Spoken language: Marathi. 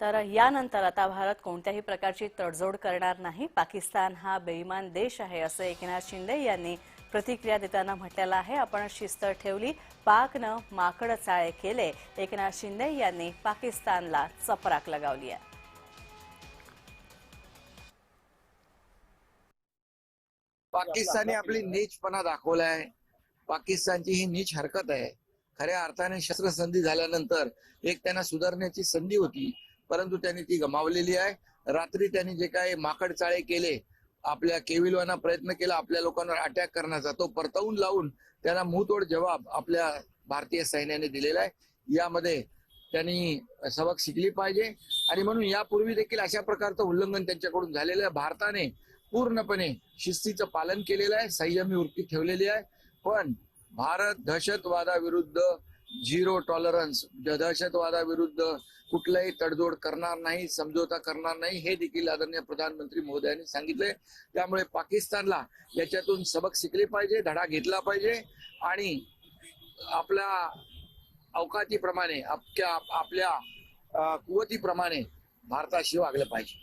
तर यानंतर आता भारत कोणत्याही प्रकारची तडजोड करणार नाही. पाकिस्तान हा बेईमान देश आहे असं एकनाथ शिंदे यांनी प्रतिक्रिया देताना म्हटलेलं आहे. आपण शिस्त ठेवली पाकनं माकड चाळे केले. एकनाथ शिंदे यांनी पाकिस्तानला चपराक लगावली आहे. पाकिस्तानने आपली नीचपणा दाखवलाय. पाकिस्तानची ही नीच हरकत आहे. खऱ्या अर्थाने शस्त्रसंधी झाल्यानंतर एक त्यांना सुधारण्याची संधी होती. परंतु त्यांनी ती गमावलेली आहे. रात्री त्यांनी जे काही माकड चाळे केले आपल्या केविलवाना प्रयत्न केला आपल्या लोकांवर अटॅक करण्याचा तो परतवून लावून त्यांना मुहतोड जवाब आपल्या भारतीय सैन्याने दिलेला आहे. यामध्ये त्यांनी सबक शिकली पाहिजे. आणि म्हणून यापूर्वी देखील अशा प्रकारचं उल्लंघन त्यांच्याकडून झालेलं आहे. भारताने पूर्णपणे शिस्तीचं पालन केलेलं आहे. संयमी वृत्ती ठेवलेली आहे. पण भारत दहशतवादाविरुद्ध झिरो टॉलरन्स दहशतवादाविरुद्ध कुठलाही तडजोड करणार नाही समझोता करणार नाही हे देखील आदरणीय प्रधानमंत्री महोदयांनी सांगितले त्यामुळे पाकिस्तानला याच्यातून सबक शिकले पाहिजे धडा घेतला पाहिजे आणि आपल्या अवकातीप्रमाणे आपल्या आपल्या कुवतीप्रमाणे भारताशी वागलं पाहिजे.